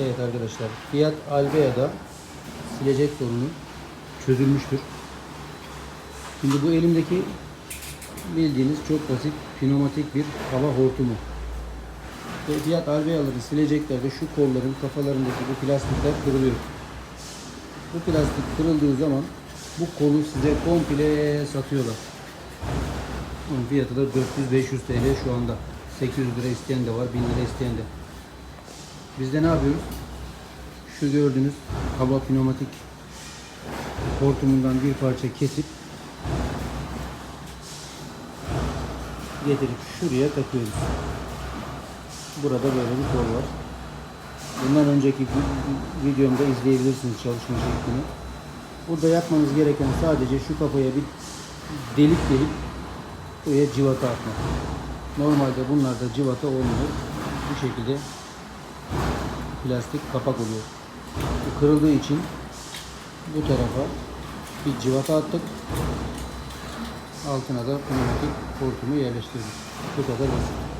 Evet arkadaşlar Fiat Albea'da silecek sorunu çözülmüştür. Şimdi bu elimdeki bildiğiniz çok basit pneumatik bir hava hortumu. Ve Fiat Albea'ları sileceklerde şu kolların kafalarındaki bu plastikler kırılıyor. Bu plastik kırıldığı zaman bu kolu size komple satıyorlar. Onun fiyatı da 400-500 TL şu anda. 800 lira isteyen de var, 1000 lira isteyen de. Biz de ne yapıyoruz? Şu gördüğünüz hava pneumatik hortumundan bir parça kesip getirip şuraya takıyoruz. Burada böyle bir kol var. Bundan önceki vi- videomda izleyebilirsiniz çalışma şeklini. Burada yapmanız gereken sadece şu kafaya bir delik delip buraya civata atmak. Normalde bunlarda civata olmuyor. Bu şekilde plastik kapak oluyor. Bu kırıldığı için bu tarafa bir civata attık. Altına da pneumatik hortumu yerleştirdik. Bu kadar basit.